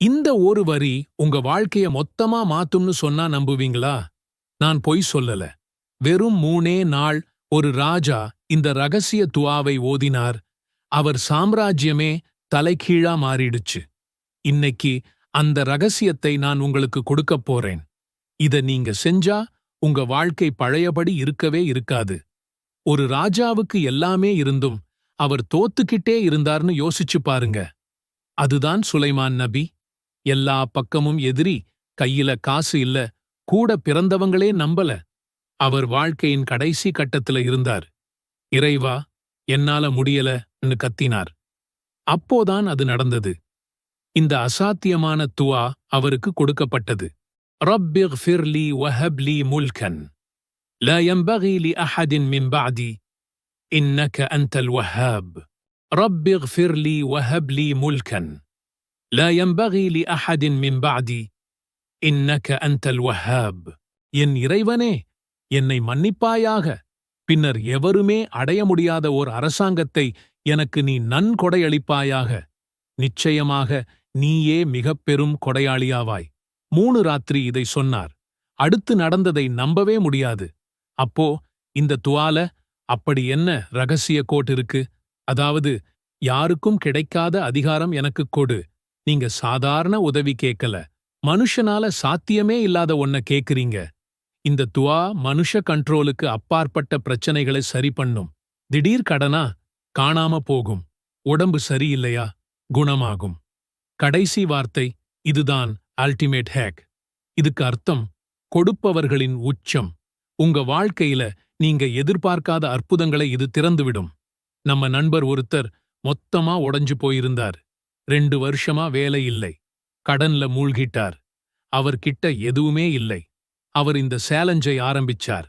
இந்த ஒரு வரி உங்க வாழ்க்கைய மொத்தமா மாத்தும்னு சொன்னா நம்புவீங்களா? நான் பொய் சொல்லல. வெறும் மூணே நாள் ஒரு ராஜா இந்த ரகசிய துவாவை ஓதினார். அவர் சாம்ராஜ்யமே தலைகீழா மாறிடுச்சு. இன்னைக்கு அந்த ரகசியத்தை நான் உங்களுக்கு கொடுக்கப் போறேன். இத நீங்க செஞ்சா உங்க வாழ்க்கை பழையபடி இருக்கவே இருக்காது. ஒரு ராஜாவுக்கு எல்லாமே இருந்தும் அவர் தோத்துக்கிட்டே இருந்தார்னு யோசிச்சு பாருங்க. அதுதான் சுலைமான் நபி. எல்லா பக்கமும் எதிரி கையில காசு இல்ல கூட பிறந்தவங்களே நம்பல அவர் வாழ்க்கையின் கடைசி கட்டத்துல இருந்தார் இறைவா என்னால முடியலன்னு கத்தினார் அப்போதான் அது நடந்தது இந்த அசாத்தியமான துவா அவருக்கு கொடுக்கப்பட்டது رب لي وهب لي ملكا لا ينبغي لأحد من بعدي إنك أنت الوهاب رب اغفر لي وهب لي ملكا لا ينبغي لأحد من بعدي إنك أنت الوهاب என் இறைவனே என்னை மன்னிப்பாயாக பின்னர் எவருமே அடைய முடியாத ஓர் அரசாங்கத்தை எனக்கு நீ நன்கொடையளிப்பாயாக நிச்சயமாக நீயே மிகப் பெரும் கொடையாளியாவாய் மூணு ராத்திரி இதை சொன்னார் அடுத்து நடந்ததை நம்பவே முடியாது அப்போ இந்த துவால அப்படி என்ன ரகசிய கோட் இருக்கு அதாவது யாருக்கும் கிடைக்காத அதிகாரம் எனக்கு கொடு நீங்க சாதாரண உதவி கேட்கல மனுஷனால சாத்தியமே இல்லாத ஒன்ன கேக்குறீங்க. இந்த துவா மனுஷ கண்ட்ரோலுக்கு அப்பாற்பட்ட பிரச்சனைகளை சரி பண்ணும். திடீர் கடனா? காணாம போகும். உடம்பு சரியில்லையா? குணமாகும். கடைசி வார்த்தை இதுதான் அல்டிமேட் ஹேக் இதுக்கு அர்த்தம் கொடுப்பவர்களின் உச்சம். உங்க வாழ்க்கையில நீங்க எதிர்பார்க்காத அற்புதங்களை இது திறந்துவிடும். நம்ம நண்பர் ஒருத்தர் மொத்தமா உடைஞ்சு போயிருந்தார். ரெண்டு வருஷமா வேலை இல்லை. கடன்ல மூழ்கிட்டார். அவர்கிட்ட எதுவுமே இல்லை. அவர் இந்த சேலஞ்சை ஆரம்பிச்சார்.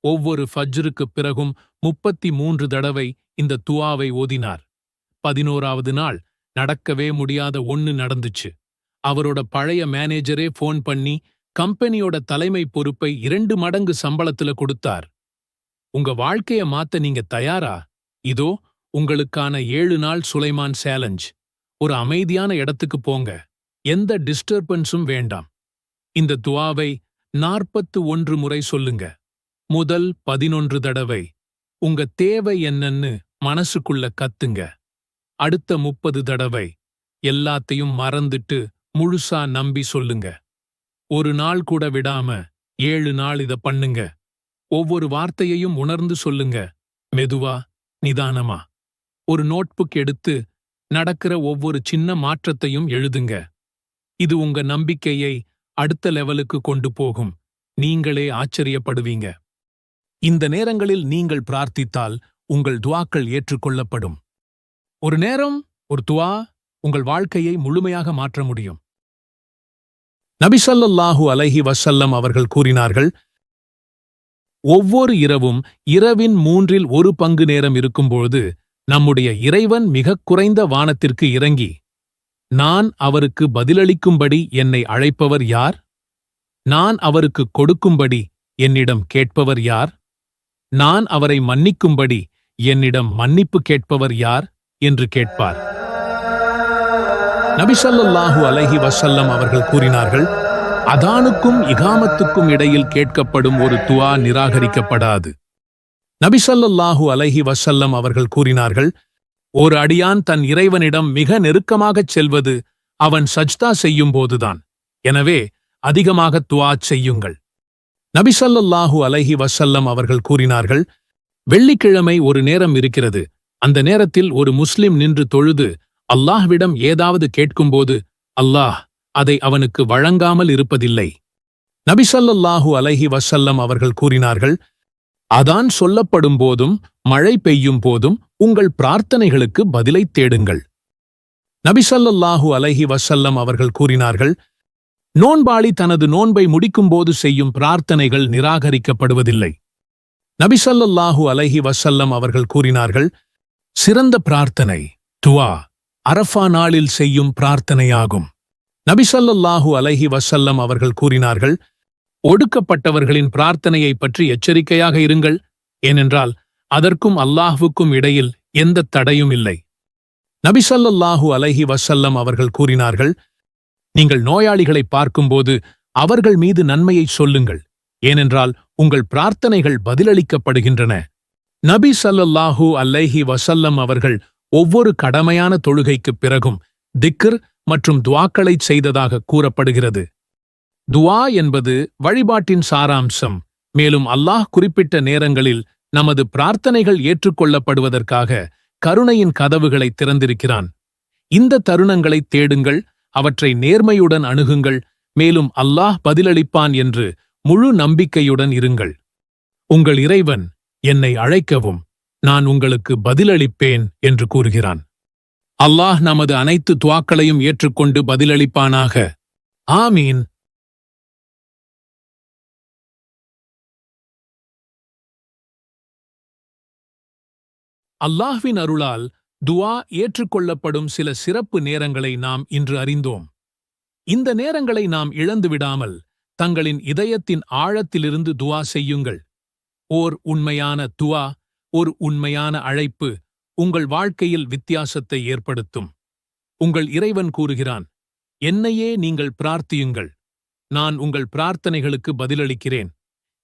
ஒவ்வொரு ஃபஜ்ருக்குப் பிறகும் முப்பத்தி மூன்று தடவை இந்த துவாவை ஓதினார். பதினோராவது நாள் நடக்கவே முடியாத ஒன்னு நடந்துச்சு. அவரோட பழைய மேனேஜரே ஃபோன் பண்ணி கம்பெனியோட தலைமை பொறுப்பை இரண்டு மடங்கு சம்பளத்துல கொடுத்தார். உங்க வாழ்க்கைய மாத்த நீங்க தயாரா? இதோ உங்களுக்கான ஏழு நாள் சுலைமான் சேலஞ்ச். ஒரு அமைதியான இடத்துக்கு போங்க. எந்த டிஸ்டர்பன்ஸும் வேண்டாம். இந்த துவாவை நாற்பத்து ஒன்று முறை சொல்லுங்க. முதல் பதினொன்று தடவை. உங்க தேவை என்னன்னு மனசுக்குள்ள கத்துங்க. அடுத்த முப்பது தடவை. எல்லாத்தையும் மறந்துட்டு முழுசா நம்பி சொல்லுங்க. ஒரு நாள் கூட விடாம ஏழு நாள் இத பண்ணுங்க. ஒவ்வொரு வார்த்தையையும் உணர்ந்து சொல்லுங்க. மெதுவா நிதானமா. ஒரு நோட்புக் எடுத்து நடக்கிற ஒவ்வொரு சின்ன மாற்றத்தையும் எழுதுங்க. இது உங்க நம்பிக்கையை அடுத்த லெவலுக்கு கொண்டு போகும். நீங்களே ஆச்சரியப்படுவீங்க. இந்த நேரங்களில் நீங்கள் பிரார்த்தித்தால் உங்கள் துவாக்கள் ஏற்றுக்கொள்ளப்படும். ஒரு நேரம் ஒரு துவா உங்கள் வாழ்க்கையை முழுமையாக மாற்ற முடியும். நபிசல்லாஹூ அலஹி வசல்லம் அவர்கள் கூறினார்கள் ஒவ்வொரு இரவும் இரவின் மூன்றில் ஒரு பங்கு நேரம் இருக்கும்பொழுது நம்முடைய இறைவன் மிகக் குறைந்த வானத்திற்கு இறங்கி நான் அவருக்கு பதிலளிக்கும்படி என்னை அழைப்பவர் யார்? நான் அவருக்கு கொடுக்கும்படி என்னிடம் கேட்பவர் யார்? நான் அவரை மன்னிக்கும்படி என்னிடம் மன்னிப்பு கேட்பவர் யார்? என்று கேட்பார். நபிசல்லாஹு அலஹி வசல்லம் அவர்கள் கூறினார்கள் அதானுக்கும் இகாமத்துக்கும் இடையில் கேட்கப்படும் ஒரு துவா நிராகரிக்கப்படாது. நபிசல்லாஹூ அலஹி வசல்லம் அவர்கள் கூறினார்கள் ஒரு அடியான் தன் இறைவனிடம் மிக நெருக்கமாகச் செல்வது அவன் சஜ்தா செய்யும்போதுதான் எனவே அதிகமாக துவா செய்யுங்கள். நபிசல்லாஹூ அலஹி வசல்லம் அவர்கள் கூறினார்கள் வெள்ளிக்கிழமை ஒரு நேரம் இருக்கிறது. அந்த நேரத்தில் ஒரு முஸ்லிம் நின்று தொழுது அல்லாஹ்விடம் ஏதாவது கேட்கும்போது அல்லாஹ் அதை அவனுக்கு வழங்காமல் இருப்பதில்லை. நபிசல்லாஹூ அலஹி வசல்லம் அவர்கள் கூறினார்கள் அதான் சொல்லப்படும் போதும் மழை பெய்யும் போதும் உங்கள் பிரார்த்தனைகளுக்கு பதிலைத் தேடுங்கள். நபிசல்லாஹு அலஹி வசல்லம் அவர்கள் கூறினார்கள் நோன்பாளி தனது நோன்பை முடிக்கும்போது செய்யும் பிரார்த்தனைகள் நிராகரிக்கப்படுவதில்லை. நபிசல்லாஹு அலஹி வசல்லம் அவர்கள் கூறினார்கள் சிறந்த பிரார்த்தனை துவா அரஃபா நாளில் செய்யும் பிரார்த்தனையாகும். நபிசல்லாஹு அலஹி வசல்லம் அவர்கள் கூறினார்கள் ஒடுக்கப்பட்டவர்களின் பிரார்த்தனையை பற்றி எச்சரிக்கையாக இருங்கள். ஏனென்றால் அதற்கும் அல்லாஹுக்கும் இடையில் எந்த தடையும் இல்லை. நபிசல்லாஹு அலஹி வசல்லம் அவர்கள் கூறினார்கள் நீங்கள் நோயாளிகளை பார்க்கும்போது அவர்கள் மீது நன்மையை சொல்லுங்கள். ஏனென்றால் உங்கள் பிரார்த்தனைகள் பதிலளிக்கப்படுகின்றன. நபி சல்லல்லாஹு அலைஹி வசல்லம் அவர்கள் ஒவ்வொரு கடமையான தொழுகைக்குப் பிறகும் திக்ர் மற்றும் துவாக்களைச் செய்ததாக கூறப்படுகிறது. துவா என்பது வழிபாட்டின் சாராம்சம். மேலும் அல்லாஹ் குறிப்பிட்ட நேரங்களில் நமது பிரார்த்தனைகள் ஏற்றுக்கொள்ளப்படுவதற்காக கருணையின் கதவுகளை திறந்திருக்கிறான். இந்த தருணங்களை தேடுங்கள் அவற்றை நேர்மையுடன் அணுகுங்கள் மேலும் அல்லாஹ் பதிலளிப்பான் என்று முழு நம்பிக்கையுடன் இருங்கள். உங்கள் இறைவன் என்னை அழைக்கவும் நான் உங்களுக்கு பதிலளிப்பேன் என்று கூறுகிறான். அல்லாஹ் நமது அனைத்து துவாக்களையும் ஏற்றுக்கொண்டு பதிலளிப்பானாக. ஆமீன். அல்லாஹ்வின் அருளால் துவா ஏற்றுக்கொள்ளப்படும் சில சிறப்பு நேரங்களை நாம் இன்று அறிந்தோம். இந்த நேரங்களை நாம் இழந்து விடாமல் தங்களின் இதயத்தின் ஆழத்திலிருந்து துவா செய்யுங்கள். ஓர் உண்மையான துவா ஒரு உண்மையான அழைப்பு உங்கள் வாழ்க்கையில் வித்தியாசத்தை ஏற்படுத்தும். உங்கள் இறைவன் கூறுகிறான் என்னையே நீங்கள் பிரார்த்தியுங்கள். நான் உங்கள் பிரார்த்தனைகளுக்கு பதிலளிக்கிறேன்.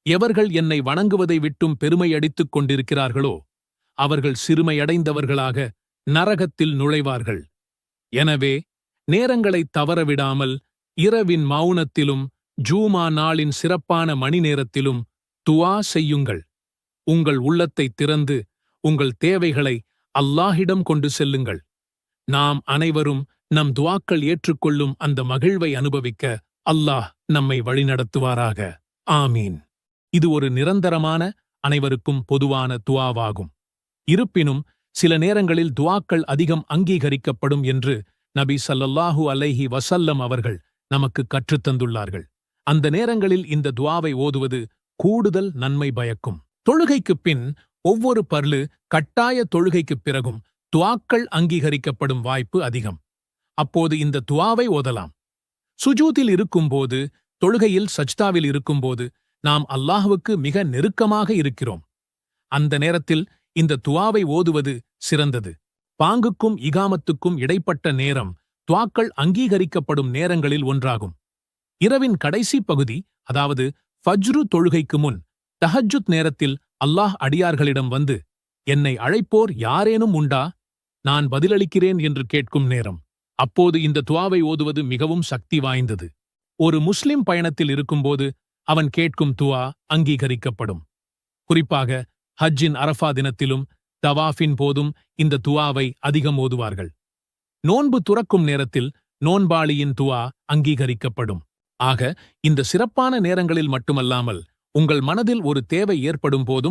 எவர்கள் என்னை வணங்குவதை விட்டும் பெருமையடித்துக் கொண்டிருக்கிறார்களோ அவர்கள் சிறுமையடைந்தவர்களாக நரகத்தில் நுழைவார்கள். எனவே நேரங்களை தவறவிடாமல் இரவின் மௌனத்திலும் ஜூமா நாளின் சிறப்பான மணி நேரத்திலும் துவா செய்யுங்கள். உங்கள் உள்ளத்தை திறந்து உங்கள் தேவைகளை அல்லாஹிடம் கொண்டு செல்லுங்கள். நாம் அனைவரும் நம் துவாக்கள் ஏற்றுக்கொள்ளும் அந்த மகிழ்வை அனுபவிக்க அல்லாஹ் நம்மை வழிநடத்துவாராக. ஆமீன். இது ஒரு நிரந்தரமான அனைவருக்கும் பொதுவான துவாவாகும். இருப்பினும் சில நேரங்களில் துவாக்கள் அதிகம் அங்கீகரிக்கப்படும் என்று நபி சல்லல்லாஹு அலைஹி வசல்லம் அவர்கள் நமக்கு கற்றுத்தந்துள்ளார்கள் அந்த நேரங்களில் இந்த துவாவை ஓதுவது கூடுதல் நன்மை பயக்கும். தொழுகைக்குப் பின் ஒவ்வொரு பர்லு கட்டாய தொழுகைக்குப் பிறகும் துவாக்கள் அங்கீகரிக்கப்படும் வாய்ப்பு அதிகம். அப்போது இந்த துவாவை ஓதலாம். சுஜூத்தில் இருக்கும்போது தொழுகையில் சஜ்தாவில் இருக்கும்போது நாம் அல்லாஹுவுக்கு மிக நெருக்கமாக இருக்கிறோம். அந்த நேரத்தில் இந்த துவாவை ஓதுவது சிறந்தது. பாங்குக்கும் இகாமத்துக்கும் இடைப்பட்ட நேரம் துவாக்கள் அங்கீகரிக்கப்படும் நேரங்களில் ஒன்றாகும். இரவின் கடைசி பகுதி அதாவது ஃபஜ்ரு தொழுகைக்கு முன் தஹஜ்ஜுத் நேரத்தில் அல்லாஹ் அடியார்களிடம் வந்து என்னை அழைப்போர் யாரேனும் உண்டா? நான் பதிலளிக்கிறேன் என்று கேட்கும் நேரம். அப்போது இந்த துவாவை ஓதுவது மிகவும் சக்தி வாய்ந்தது. ஒரு முஸ்லிம் பயணத்தில் இருக்கும்போது அவன் கேட்கும் துவா அங்கீகரிக்கப்படும். குறிப்பாக ஹஜ்ஜின் அரஃபா தினத்திலும் தவாஃபின் போதும் இந்த துவாவை அதிகம் ஓதுவார்கள். நோன்பு துறக்கும் நேரத்தில் நோன்பாளியின் துவா அங்கீகரிக்கப்படும். ஆக இந்த சிறப்பான நேரங்களில் மட்டுமல்லாமல் உங்கள் மனதில் ஒரு தேவை ஏற்படும் போதும்